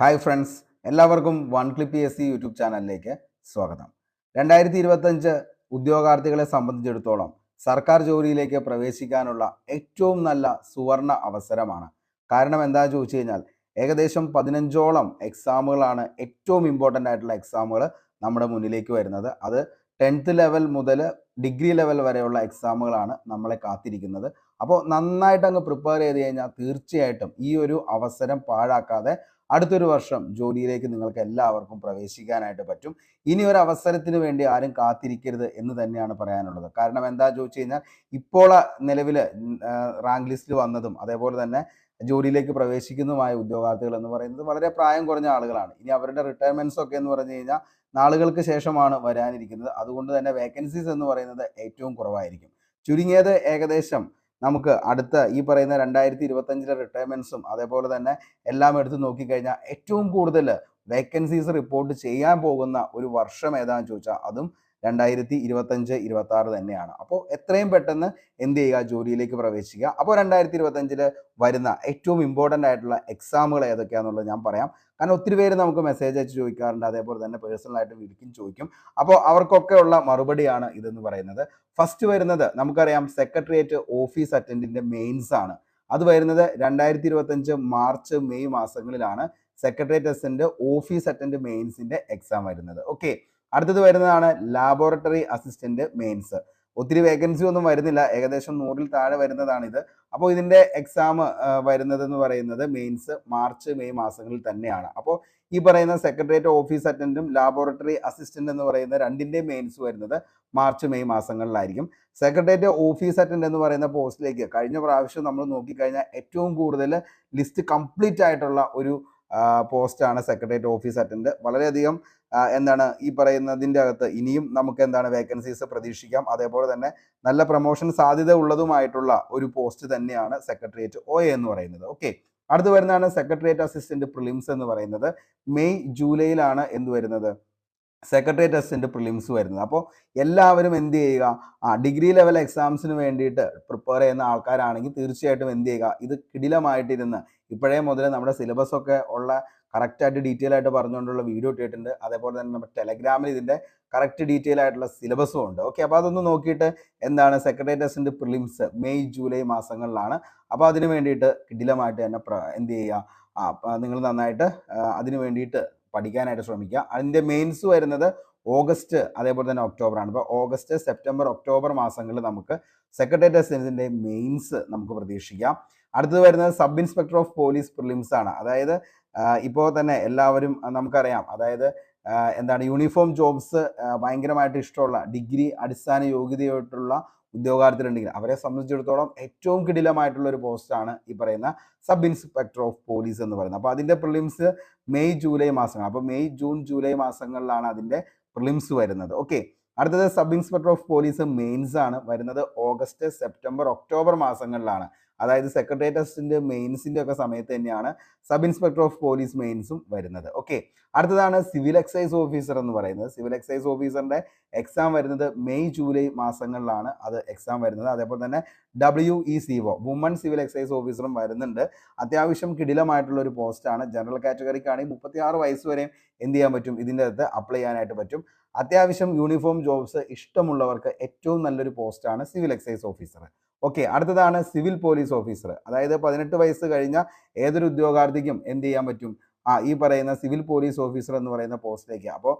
Hi friends എല്ലാവർക്കും one clip S C YouTube ചാനലിലേക്ക് സ്വാഗതം. രണ്ടായിരത്തി ഇരുപത്തഞ്ച് ഉദ്യോഗാർത്ഥികളെ സംബന്ധിച്ചിടത്തോളം സർക്കാർ ജോലിയിലേക്ക് പ്രവേശിക്കാനുള്ള ഏറ്റവും നല്ല സുവർണ അവസരമാണ്. കാരണം എന്താ ചോദിച്ചു കഴിഞ്ഞാൽ ഏകദേശം പതിനഞ്ചോളം എക്സാമുകളാണ് ഏറ്റവും ഇമ്പോർട്ടന്റ് ആയിട്ടുള്ള എക്സാമുകൾ നമ്മുടെ മുന്നിലേക്ക് വരുന്നത്. അത് ടെൻത്ത് ലെവൽ മുതൽ ഡിഗ്രി ലെവൽ വരെയുള്ള എക്സാമുകളാണ് നമ്മളെ കാത്തിരിക്കുന്നത്. അപ്പോൾ നന്നായിട്ട് അങ്ങ് പ്രിപ്പയർ ചെയ്ത് കഴിഞ്ഞാൽ തീർച്ചയായിട്ടും ഈ ഒരു അവസരം പാഴാക്കാതെ അടുത്തൊരു വർഷം ജോലിയിലേക്ക് നിങ്ങൾക്ക് എല്ലാവർക്കും പ്രവേശിക്കാനായിട്ട് പറ്റും. ഇനി ഒരു അവസരത്തിന് വേണ്ടി ആരും കാത്തിരിക്കരുത് എന്ന് തന്നെയാണ് പറയാനുള്ളത്. കാരണം എന്താ ചോദിച്ചു കഴിഞ്ഞാൽ ഇപ്പോൾ നിലവിൽ റാങ്ക് ലിസ്റ്റിൽ വന്നതും അതേപോലെ തന്നെ ജോലിയിലേക്ക് പ്രവേശിക്കുന്നതുമായ ഉദ്യോഗാർത്ഥികൾ എന്ന് പറയുന്നത് വളരെ പ്രായം കുറഞ്ഞ ആളുകളാണ്. ഇനി അവരുടെ റിട്ടയർമെന്റ്സ് ഒക്കെ എന്ന് പറഞ്ഞു കഴിഞ്ഞാൽ നാളുകൾക്ക് ശേഷമാണ് വരാനിരിക്കുന്നത്. അതുകൊണ്ട് തന്നെ വേക്കൻസീസ് എന്ന് പറയുന്നത് ഏറ്റവും കുറവായിരിക്കും. ചുരുങ്ങിയത് ഏകദേശം നമുക്ക് അടുത്ത ഈ പറയുന്ന രണ്ടായിരത്തി ഇരുപത്തഞ്ചിലെ റിട്ടയർമെൻസും അതേപോലെ തന്നെ എല്ലാം എടുത്ത് നോക്കിക്കഴിഞ്ഞാൽ ഏറ്റവും കൂടുതൽ വേക്കൻസീസ് റിപ്പോർട്ട് ചെയ്യാൻ പോകുന്ന ഒരു വർഷം ഏതാണെന്ന് ചോദിച്ചാൽ അതും രണ്ടായിരത്തി ഇരുപത്തഞ്ച് ഇരുപത്തി ആറ് തന്നെയാണ്. അപ്പോൾ എത്രയും പെട്ടെന്ന് എന്ത് ചെയ്യുക? ജോലിയിലേക്ക് പ്രവേശിക്കുക. അപ്പോൾ രണ്ടായിരത്തി ഇരുപത്തഞ്ചിൽ വരുന്ന ഏറ്റവും ഇമ്പോർട്ടന്റ് ആയിട്ടുള്ള എക്സാമുകൾ ഏതൊക്കെയാണെന്നുള്ളത് ഞാൻ പറയാം. കാരണം ഒത്തിരി പേര് നമുക്ക് മെസ്സേജ് അയച്ച് ചോദിക്കാറുണ്ട്. അതേപോലെ തന്നെ പേഴ്സണലായിട്ട് വിളിക്കും ചോദിക്കും. അപ്പോൾ അവർക്കൊക്കെ ഉള്ള മറുപടിയാണ് ഇതെന്ന് പറയുന്നത്. ഫസ്റ്റ് വരുന്നത് നമുക്കറിയാം സെക്രട്ടേറിയറ്റ് ഓഫീസ് അറ്റൻഡിന്റെ മെയിൻസ് ആണ്. അത് വരുന്നത് രണ്ടായിരത്തി ഇരുപത്തഞ്ച് മാർച്ച് മെയ് മാസങ്ങളിലാണ് സെക്രട്ടേറിയറ്റ് അസിന്റെ ഓഫീസ് അറ്റൻഡ് മെയിൻസിന്റെ എക്സാം വരുന്നത്. ഓക്കെ അടുത്തത് വരുന്നതാണ് ലാബോറട്ടറി അസിസ്റ്റന്റ് മെയിൻസ് ഒത്തിരി വേക്കൻസി ഒന്നും വരുന്നില്ല. ഏകദേശം നൂറിൽ താഴെ വരുന്നതാണ് ഇത് അപ്പോൾ ഇതിന്റെ എക്സാം വരുന്നതെന്ന് പറയുന്നത് മെയിൻസ് മാർച്ച് മെയ് മാസങ്ങളിൽ തന്നെയാണ്. അപ്പോൾ ഈ പറയുന്ന സെക്രട്ടേറിയറ്റ് ഓഫീസ് അറ്റൻഡും ലാബോറട്ടറി അസിസ്റ്റന്റ് എന്ന് പറയുന്ന രണ്ടിന്റെ മെയിൻസ് വരുന്നത് മാർച്ച് മെയ് മാസങ്ങളിലായിരിക്കും. സെക്രട്ടേറിയറ്റ് ഓഫീസ് അറ്റൻഡ് എന്ന് പറയുന്ന പോസ്റ്റിലേക്ക് കഴിഞ്ഞ പ്രാവശ്യം നമ്മൾ നോക്കിക്കഴിഞ്ഞാൽ ഏറ്റവും കൂടുതൽ ലിസ്റ്റ് കംപ്ലീറ്റ് ആയിട്ടുള്ള ഒരു പോസ്റ്റാണ് സെക്രട്ടേറിയറ്റ് ഓഫീസ് അറ്റൻഡ്. വളരെയധികം എന്താണ് ഈ പറയുന്നതിന്റെ അകത്ത് ഇനിയും നമുക്ക് എന്താണ് വേക്കൻസീസ് പ്രതീക്ഷിക്കാം. അതേപോലെ തന്നെ നല്ല പ്രൊമോഷൻ സാധ്യത ഉള്ളതുമായിട്ടുള്ള ഒരു പോസ്റ്റ് തന്നെയാണ് സെക്രട്ടേറിയറ്റ് ഒ എന്ന് പറയുന്നത്. ഓക്കെ അടുത്ത് വരുന്നതാണ് സെക്രട്ടേറിയറ്റ് അസിസ്റ്റന്റ് പ്രിലിംസ് എന്ന് പറയുന്നത്. മെയ് ജൂലൈയിലാണ് എന്ത് വരുന്നത്? സെക്രട്ടേറിയറ്റ് അസിസ്റ്റന്റ് പ്രിലിംസ് വരുന്നത്. അപ്പോൾ എല്ലാവരും എന്ത് ചെയ്യുക? ആ ഡിഗ്രി ലെവൽ എക്സാംസിന് വേണ്ടിയിട്ട് പ്രിപ്പയർ ചെയ്യുന്ന ആൾക്കാരാണെങ്കിൽ തീർച്ചയായിട്ടും എന്ത് ചെയ്യുക? ഇത് കിടിലമായിട്ടിരുന്ന് ഇപ്പോഴേ മുതൽ നമ്മുടെ സിലബസ് ഒക്കെ ഉള്ള കറക്റ്റായിട്ട് ഡീറ്റെയിൽ ആയിട്ട് പറഞ്ഞുകൊണ്ടുള്ള വീഡിയോ ഇട്ടിട്ടുണ്ട്. അതേപോലെ തന്നെ നമ്മുടെ ടെലഗ്രാമിൽ ഇതിന്റെ കറക്റ്റ് ഡീറ്റെയിൽ ആയിട്ടുള്ള സിലബസും ഉണ്ട്. ഓക്കെ അപ്പോൾ അതൊന്ന് നോക്കിയിട്ട് എന്താണ് അസിസ്റ്റന്റ് പ്രിലിംസ് മെയ് ജൂലൈ മാസങ്ങളിലാണ്. അപ്പോൾ അതിന് വേണ്ടിയിട്ട് കിടിലമായിട്ട് തന്നെ എന്ത് ചെയ്യുക? ആ നിങ്ങൾ നന്നായിട്ട് അതിന് വേണ്ടിയിട്ട് പഠിക്കാനായിട്ട് ശ്രമിക്കുക. അതിന്റെ മെയിൻസ് വരുന്നത് ഓഗസ്റ്റ് അതേപോലെ തന്നെ ഒക്ടോബർ ആണ് അപ്പോൾ ഓഗസ്റ്റ് സെപ്റ്റംബർ ഒക്ടോബർ മാസങ്ങളിൽ നമുക്ക് അസിസ്റ്റന്റിന്റെ മെയിൻസ് നമുക്ക് പ്രതീക്ഷിക്കാം. അടുത്തത് വരുന്നത് sub inspector of police prelims ആണ്. അതായത് ഇപ്പോൾ തന്നെ എല്ലാവരും നമുക്കറിയാം. അതായത് എന്താണ് യൂണിഫോം ജോബ്സ് ഭയങ്കരമായിട്ട് ഇഷ്ടമുള്ള ഡിഗ്രി അടിസ്ഥാന യോഗ്യതയായിട്ടുള്ള ഉദ്യോഗാർത്ഥികളുണ്ടെങ്കിൽ അവരെ സംബന്ധിച്ചിടത്തോളം ഏറ്റവും കിടിലമായിട്ടുള്ള ഒരു പോസ്റ്റാണ് ഈ പറയുന്ന സബ് ഇൻസ്പെക്ടർ ഓഫ് പോലീസ് എന്ന് പറയുന്നത്. അപ്പോൾ അതിന്റെ പ്രിലിംസ് മെയ് ജൂലൈ മാസങ്ങൾ. അപ്പോൾ മെയ് ജൂൺ ജൂലൈ മാസങ്ങളിലാണ് അതിന്റെ പ്രിലിംസ് വരുന്നത്. ഓക്കെ. അടുത്തത് sub inspector of police mains ആണ്. വരുന്നത് ഓഗസ്റ്റ് സെപ്റ്റംബർ ഒക്ടോബർ മാസങ്ങളിലാണ്. അതായത് സെക്രട്ടേറിയറ്റ് അസിസ്റ്റന്റ് മെയിൻസിന്റെ ഒക്കെ സമയത്ത് തന്നെയാണ് സബ് ഇൻസ്പെക്ടർ ഓഫ് പോലീസ് മെയിൻസും വരുന്നത്. ഓക്കെ അടുത്തതാണ് സിവിൽ എക്സൈസ് ഓഫീസർ എന്ന് പറയുന്നത്. സിവിൽ എക്സൈസ് ഓഫീസറിന്റെ എക്സാം വരുന്നത് മെയ് ജൂലൈ മാസങ്ങളിലാണ് അത് എക്സാം വരുന്നത്. അതേപോലെ തന്നെ W E C O woman civil excise ഓഫീസറും വരുന്നുണ്ട്. അത്യാവശ്യം കിടിലമായിട്ടുള്ള ഒരു പോസ്റ്റാണ് ജനറൽ കാറ്റഗറിക്കാണെങ്കിൽ മുപ്പത്തി ആറ് വയസ്സ് വരെയും എന്ത് ചെയ്യാൻ പറ്റും? ഇതിന്റെ അകത്ത് അപ്ലൈ ചെയ്യാനായിട്ട് പറ്റും. അത്യാവശ്യം യൂണിഫോം ജോബ്സ് ഇഷ്ടമുള്ളവർക്ക് ഏറ്റവും നല്ലൊരു പോസ്റ്റാണ് സിവിൽ എക്സൈസ് ഓഫീസർ ഓക്കെ അടുത്തതാണ് സിവിൽ പോലീസ് ഓഫീസർ അതായത് പതിനെട്ട് വയസ്സ് കഴിഞ്ഞ ഏതൊരു ഉദ്യോഗാർത്ഥിക്കും എന്ത് ചെയ്യാൻ പറ്റും? ആ ഈ പറയുന്ന സിവിൽ പോലീസ് ഓഫീസർ എന്ന് പറയുന്ന പോസ്റ്റിലേക്ക് അപ്പോൾ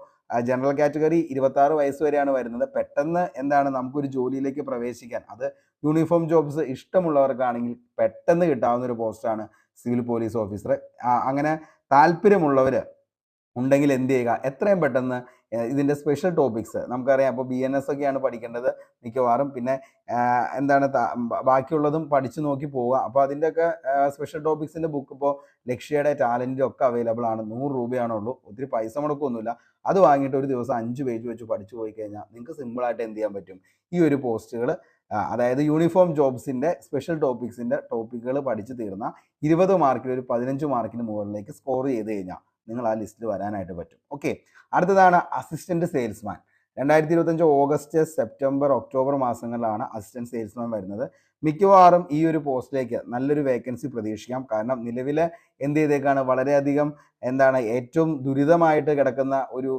ജനറൽ കാറ്റഗറി ഇരുപത്തി ആറ് വയസ്സ് വരെയാണ് വരുന്നത്. പെട്ടെന്ന് എന്താണ് നമുക്കൊരു ജോലിയിലേക്ക് പ്രവേശിക്കാൻ? അത് യൂണിഫോം ജോബ്സ് ഇഷ്ടമുള്ളവർക്കാണെങ്കിൽ പെട്ടെന്ന് കിട്ടാവുന്ന ഒരു പോസ്റ്റാണ് സിവിൽ പോലീസ് ഓഫീസർ അങ്ങനെ താല്പര്യമുള്ളവർ ഉണ്ടെങ്കിൽ എന്ത് ചെയ്യുക? എത്രയും പെട്ടെന്ന് ഇതിന്റെ സ്പെഷ്യൽ ടോപ്പിക്സ് നമുക്കറിയാം അപ്പോൾ ബി എൻ എസ് ഒക്കെയാണ് പഠിക്കേണ്ടത് മിക്കവാറും. പിന്നെ എന്താണ് ബാക്കിയുള്ളതും പഠിച്ചു നോക്കി പോവുക. അപ്പോൾ അതിന്റെയൊക്കെ സ്പെഷ്യൽ ടോപ്പിക്സിന്റെ ബുക്ക് ഇപ്പോൾ ലക്ഷ്യയുടെ ടാലന്റും ഒക്കെ അവൈലബിൾ ആണ്. നൂറ് രൂപയാണുള്ളൂ. ഒത്തിരി പൈസ മുടക്കൊന്നുമില്ല അത് വാങ്ങിയിട്ട് ഒരു ദിവസം അഞ്ച് പേജ് വെച്ച് പഠിച്ചു പോയി കഴിഞ്ഞാൽ നിങ്ങൾക്ക് സിമ്പിളായിട്ട് എന്ത് ചെയ്യാൻ പറ്റും? ഈ ഒരു പോസ്റ്റുകൾ അതായത് യൂണിഫോം ജോബ്സിന്റെ സ്പെഷ്യൽ ടോപ്പിക്സിന്റെ ടോപ്പിക്കുകൾ പഠിച്ചു തീർന്ന ഇരുപത് മാർക്കിൽ ഒരു പതിനഞ്ച് മാർക്കിന് മുകളിലേക്ക് സ്കോർ ചെയ്ത് കഴിഞ്ഞാൽ നിങ്ങൾ ആ ലിസ്റ്റിൽ വരാനായിട്ട് പറ്റും. ഓക്കെ അടുത്തതാണ് അസിസ്റ്റന്റ് സെയിൽസ്മാൻ രണ്ടായിരത്തി ഇരുപത്തഞ്ച് ഓഗസ്റ്റ് സെപ്റ്റംബർ ഒക്ടോബർ മാസങ്ങളിലാണ് അസിസ്റ്റന്റ് സെയിൽസ്മാൻ വരുന്നത്. മിക്കവാറും ഈ ഒരു പോസ്റ്റിലേക്ക് നല്ലൊരു വേക്കൻസി പ്രതീക്ഷിക്കാം. കാരണം നിലവിലെ എന്ത് ചെയ്തേക്കാണ്? വളരെയധികം എന്താണ്? ഏറ്റവും ദുരിതമായിട്ട് കിടക്കുന്ന ഒരു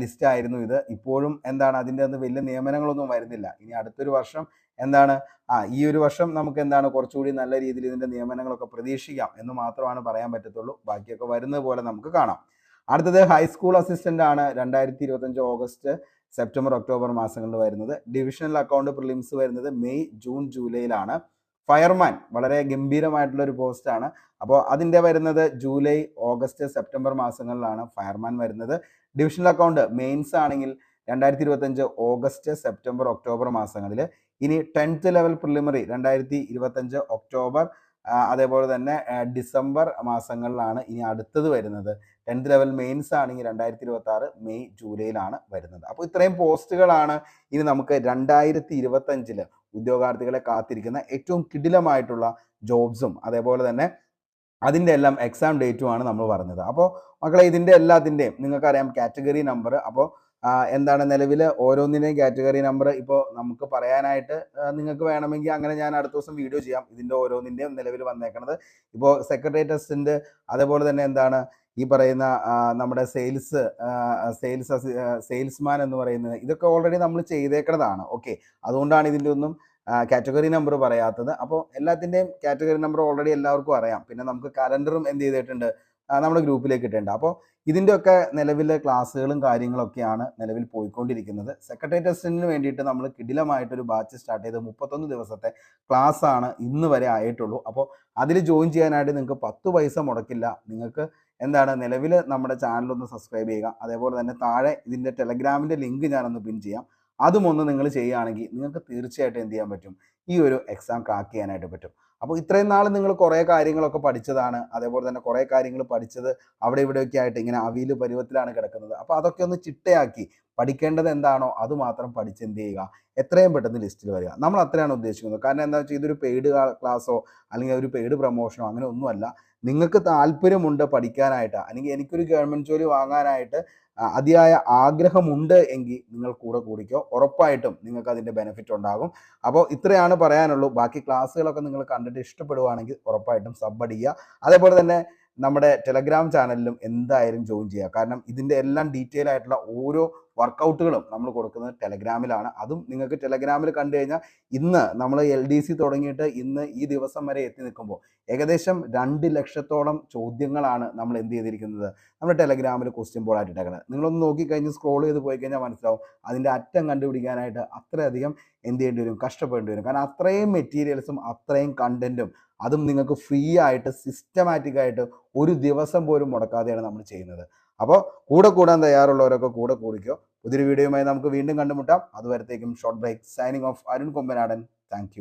ലിസ്റ്റ് ആയിരുന്നു ഇത്. ഇപ്പോഴും എന്താണ് അതിന്റെ അന്ന് വലിയ നിയമനങ്ങളൊന്നും വരുന്നില്ല. ഇനി അടുത്തൊരു വർഷം എന്താണ്? ആ ഈ ഒരു വർഷം നമുക്ക് എന്താണ് കുറച്ചുകൂടി നല്ല രീതിയിൽ ഇതിന്റെ നിയമനങ്ങളൊക്കെ പ്രതീക്ഷിക്കാം എന്ന് മാത്രമാണ് പറയാൻ പറ്റത്തുള്ളൂ. ബാക്കിയൊക്കെ വരുന്നത് പോലെ നമുക്ക് കാണാം. അടുത്തത് ഹൈസ്കൂൾ അസിസ്റ്റന്റ് ആണ് രണ്ടായിരത്തി ഇരുപത്തഞ്ച് ഓഗസ്റ്റ് സെപ്റ്റംബർ ഒക്ടോബർ മാസങ്ങളിൽ വരുന്നത്. ഡിവിഷണൽ അക്കൗണ്ട് പ്രിലിംസ് വരുന്നത് മെയ് ജൂൺ ജൂലൈയിലാണ്. ഫയർമാൻ വളരെ ഗംഭീരമായിട്ടുള്ള ഒരു പോസ്റ്റാണ് അപ്പോൾ അതിന്റെ വരുന്നത് ജൂലൈ ഓഗസ്റ്റ് സെപ്റ്റംബർ മാസങ്ങളിലാണ് ഫയർമാൻ വരുന്നത്. ഡിവിഷണൽ അക്കൗണ്ട് മെയിൻസ് ആണെങ്കിൽ രണ്ടായിരത്തി ഇരുപത്തഞ്ച് ഓഗസ്റ്റ് സെപ്റ്റംബർ ഒക്ടോബർ മാസങ്ങളിൽ ഇനി ടെൻത്ത് ലെവൽ പ്രിലിമറി രണ്ടായിരത്തി ഇരുപത്തഞ്ച് ഒക്ടോബർ അതേപോലെ തന്നെ ഡിസംബർ മാസങ്ങളിലാണ് ഇനി അടുത്തത് വരുന്നത്. ടെൻത്ത് ലെവൽ മെയിൻസ് ആണെങ്കിൽ രണ്ടായിരത്തി ഇരുപത്തി ആറ് മെയ് ജൂലൈയിലാണ് വരുന്നത്. അപ്പോൾ ഇത്രയും പോസ്റ്റുകളാണ് ഇനി നമുക്ക് രണ്ടായിരത്തി ഇരുപത്തഞ്ചിൽ ഉദ്യോഗാർത്ഥികളെ കാത്തിരിക്കുന്ന ഏറ്റവും കിടിലമായിട്ടുള്ള ജോബ്സും അതേപോലെ തന്നെ അതിന്റെ എല്ലാം എക്സാം ഡേറ്റുമാണ് നമ്മൾ പറഞ്ഞത്. അപ്പോൾ മക്കളെ ഇതിന്റെ എല്ലാത്തിന്റെയും നിങ്ങൾക്കറിയാം കാറ്റഗറി നമ്പർ അപ്പോൾ എന്താണ് നിലവിൽ ഓരോന്നിന്റെയും കാറ്റഗറി നമ്പർ ഇപ്പോൾ നമുക്ക് പറയാനായിട്ട് നിങ്ങൾക്ക് വേണമെങ്കിൽ അങ്ങനെ ഞാൻ അടുത്ത ദിവസം വീഡിയോ ചെയ്യാം. ഇതിന്റെ ഓരോന്നിന്റെയും നിലവിൽ വന്നേക്കണത്. ഇപ്പോൾ സെക്രട്ടേറിയറ്റ് ടെസ്റ്റിന്റെ അതേപോലെ തന്നെ എന്താണ് ഈ പറയുന്ന നമ്മുടെ സെയിൽസ് സെയിൽസ് സെയിൽസ്മാൻ എന്ന് പറയുന്നത്. ഇതൊക്കെ ഓൾറെഡി നമ്മൾ ചെയ്തേക്കണതാണ്. ഓക്കെ അതുകൊണ്ടാണ് ഇതിന്റെ ഒന്നും കാറ്റഗറി നമ്പർ പറയാത്തത്. അപ്പോൾ എല്ലാത്തിന്റെയും കാറ്റഗറി നമ്പർ ഓൾറെഡി എല്ലാവർക്കും അറിയാം. പിന്നെ നമുക്ക് കലണ്ടറും എന്ത് ചെയ്തിട്ടുണ്ട്? നമ്മുടെ ഗ്രൂപ്പിലേക്ക് ഇട്ടിട്ടുണ്ട്. അപ്പോൾ ഇതിന്റെയൊക്കെ നിലവിലെ ക്ലാസ്സുകളും കാര്യങ്ങളൊക്കെയാണ് നിലവിൽ പോയിക്കൊണ്ടിരിക്കുന്നത്. സെക്രട്ടറി ടെസ്റ്റിന് വേണ്ടിയിട്ട് നമ്മൾ കിടിലമായിട്ടൊരു ബാച്ച് സ്റ്റാർട്ട് ചെയ്ത് മുപ്പത്തൊന്ന് ദിവസത്തെ ക്ലാസ് ആണ് ഇന്ന് വരെ ആയിട്ടുള്ളൂ. അപ്പോൾ അതിൽ ജോയിൻ ചെയ്യാനായിട്ട് നിങ്ങൾക്ക് പത്ത് പൈസ മുടക്കില്ല. നിങ്ങൾക്ക് എന്താണ് നിലവിൽ നമ്മുടെ ചാനലൊന്ന് സബ്സ്ക്രൈബ് ചെയ്യുക. അതേപോലെ തന്നെ താഴെ ഇതിന്റെ ടെലഗ്രാമിന്റെ ലിങ്ക് ഞാനൊന്ന് പിൻ ചെയ്യാം. അതും ഒന്ന് നിങ്ങൾ ചെയ്യുകയാണെങ്കിൽ നിങ്ങൾക്ക് തീർച്ചയായിട്ടും എന്ത് ചെയ്യാൻ പറ്റും? ഈ ഒരു എക്സാം ക്രാക്ക് ചെയ്യാനായിട്ട് പറ്റും. അപ്പോൾ ഇത്രയും നാൾ നിങ്ങൾ കുറേ കാര്യങ്ങളൊക്കെ പഠിച്ചതാണ്. അതേപോലെ തന്നെ കുറേ കാര്യങ്ങൾ പഠിച്ചത് അവിടെ ഇവിടെയൊക്കെ ആയിട്ട് ഇങ്ങനെ അവിയിൽ പരുവത്തിലാണ് കിടക്കുന്നത്. അപ്പോൾ അതൊക്കെ ഒന്ന് ചിട്ടയാക്കി പഠിക്കേണ്ടത് എന്താണോ അത് മാത്രം പഠിച്ച് എന്ത് ചെയ്യുക? എത്രയും പെട്ടെന്ന് ലിസ്റ്റിൽ വരിക. നമ്മൾ അത്രയാണ് ഉദ്ദേശിക്കുന്നത്. കാരണം എന്താ വെച്ചാൽ ഇതൊരു പെയ്ഡ് ക്ലാസ്സോ അല്ലെങ്കിൽ ഒരു പെയ്ഡ് പ്രൊമോഷനോ അങ്ങനെ ഒന്നുമല്ല. നിങ്ങൾക്ക് താല്പര്യമുണ്ട് പഠിക്കാനായിട്ട്. അല്ലെങ്കിൽ എനിക്കൊരു ഗവൺമെന്റ് ജോലി വാങ്ങാനായിട്ട് അതിയായ ആഗ്രഹമുണ്ട് എങ്കിൽ നിങ്ങൾ കൂടെ കൂടിക്കോ. ഉറപ്പായിട്ടും നിങ്ങൾക്ക് അതിന്റെ ബെനിഫിറ്റ് ഉണ്ടാകും. അപ്പോൾ ഇത്രയാണ് പറയാനുള്ളൂ. ബാക്കി ക്ലാസ്സുകളൊക്കെ നിങ്ങൾ കണ്ടിട്ട് ഇഷ്ടപ്പെടുവാണെങ്കിൽ ഉറപ്പായിട്ടും സബ് ചെയ്യുക. അതേപോലെ തന്നെ നമ്മുടെ ടെലഗ്രാം ചാനലിലും എന്തായാലും ജോയിൻ ചെയ്യുക. കാരണം ഇതിന്റെ എല്ലാം ഡീറ്റെയിൽ ആയിട്ടുള്ള ഓരോ വർക്കൗട്ടുകളും നമ്മൾ കൊടുക്കുന്നത് ടെലഗ്രാമിലാണ്. അതും നിങ്ങൾക്ക് ടെലഗ്രാമിൽ കണ്ടു കഴിഞ്ഞാൽ ഇന്ന് നമ്മൾ എൽ ഡി സി തുടങ്ങിയിട്ട് ഇന്ന് ഈ ദിവസം വരെ എത്തി നിൽക്കുമ്പോൾ ഏകദേശം രണ്ട് ലക്ഷത്തോളം ചോദ്യങ്ങളാണ് നമ്മൾ എന്ത് ചെയ്തിരിക്കുന്നത്? നമ്മൾ ടെലഗ്രാമിൽ ക്വസ്റ്റ്യൻ ബോർഡായിട്ട് ഇട്ടേക്കുന്നത് നിങ്ങളൊന്ന് നോക്കിക്കഴിഞ്ഞ് സ്ക്രോൾ ചെയ്ത് പോയി കഴിഞ്ഞാൽ മനസ്സിലാവും അതിന്റെ അറ്റം കണ്ടുപിടിക്കാനായിട്ട് അത്രയധികം എന്ത് ചെയ്യേണ്ടി വരും? കഷ്ടപ്പെടേണ്ടി വരും. കാരണം അത്രയും മെറ്റീരിയൽസും അത്രയും കണ്ടന്റും അതും നിങ്ങൾക്ക് ഫ്രീ ആയിട്ട് സിസ്റ്റമാറ്റിക്കായിട്ട് ഒരു ദിവസം പോലും മുടക്കാതെയാണ് നമ്മൾ ചെയ്യുന്നത്. അപ്പോൾ കൂടെ കൂടാൻ തയ്യാറുള്ളവരൊക്കെ കൂടെ കൂടിക്കോ. പുതിയൊരു വീഡിയോയുമായി നമുക്ക് വീണ്ടും കണ്ടുമുട്ടാം. അതുവരത്തേക്കും short break signing off Arun Kombanadan. Thank